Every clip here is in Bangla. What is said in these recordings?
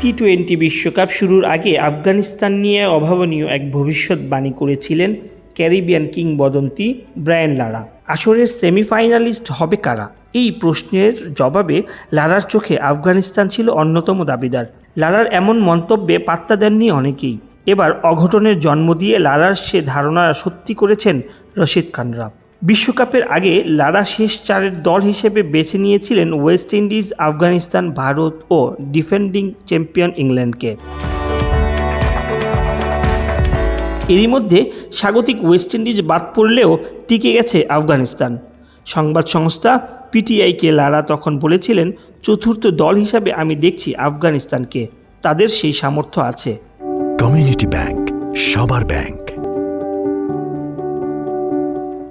টি টোয়েন্টি বিশ্বকাপ শুরুর আগে আফগানিস্তান নিয়ে অভাবনীয় এক ভবিষ্যৎবাণী করেছিলেন ক্যারিবিয়ান কিংবদন্তি ব্রায়ান লারা। আসরের সেমিফাইনালিস্ট হবে কারা? এই প্রশ্নের জবাবে লারার চোখে আফগানিস্তান ছিল অন্যতম দাবিদার। লারার এমন মন্তব্যে পাত্তা দেননি অনেকেই। এবার অঘটনের জন্ম দিয়ে লারার সে ধারণা সত্যি করেছেন রশিদ খানরা। বিশ্বকাপের আগে লারা শেষ চারের দল হিসেবে বেছে নিয়েছিলেন ওয়েস্ট ইন্ডিজ, আফগানিস্তান, ভারত ও ডিফেন্ডিং চ্যাম্পিয়ন ইংল্যান্ডকে। এরই মধ্যে স্বাগতিক ওয়েস্ট ইন্ডিজ বাদ পড়লেও টিকে গেছে আফগানিস্তান। সংবাদ সংস্থা পিটিআইকে লারা তখন বলেছিলেন, চতুর্থ দল হিসাবে আমি দেখছি আফগানিস্তানকে। তাদের সেই সামর্থ্য আছে। কমিউনিটি ব্যাংক, সবার ব্যাংক।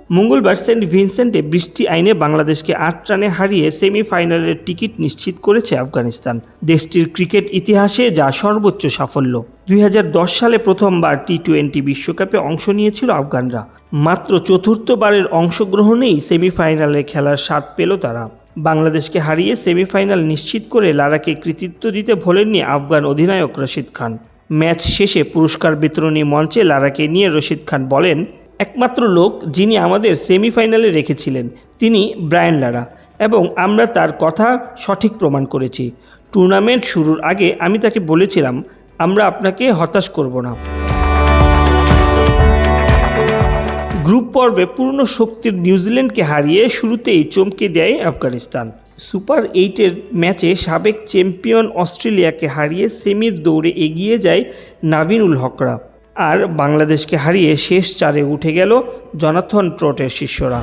মঙ্গলবার সেন্ট ভিনসেন্টে বৃষ্টি আইনে বাংলাদেশকে আট রানে হারিয়ে সেমিফাইনালের টিকিট নিশ্চিত করেছে আফগানিস্তান। দেশটির ক্রিকেট ইতিহাসে যা সর্বোচ্চ সাফল্য। দুই হাজার দশ সালে প্রথমবার টি টোয়েন্টি বিশ্বকাপে অংশ নিয়েছিল আফগানরা। মাত্র চতুর্থবারের অংশগ্রহণেই সেমিফাইনালে খেলার স্বাদ পেল তারা। বাংলাদেশকে হারিয়ে সেমিফাইনাল নিশ্চিত করে লারাকে কৃতিত্ব দিতে ভোলেননি আফগান অধিনায়ক রশিদ খান। ম্যাচ শেষে পুরস্কার বিতরণী মঞ্চে লারাকে নিয়ে রশিদ খান বলেন একমাত্র লোক যিনি আমাদের সেমিফাইনালে রেখেছিলেন, তিনি ব্রায়ান লারা। এবং আমরা তার কথা সঠিক প্রমাণ করেছি। টুর্নামেন্ট শুরুর আগে আমি তাকে বলেছিলাম, আমরা আপনাকে হতাশ করব না। গ্রুপ পর্বে পূর্ণ শক্তির নিউজিল্যান্ডকে হারিয়ে শুরুতেই চমকে দেয় আফগানিস্তান। সুপার এইটের ম্যাচে সাবেক চ্যাম্পিয়ন অস্ট্রেলিয়াকে হারিয়ে সেমির দৌড়ে এগিয়ে যায় নাভিনুল হকরা। আর বাংলাদেশকে হারিয়ে শেষ চারে উঠে গেল জনাথন ট্রটের শিষ্যরা।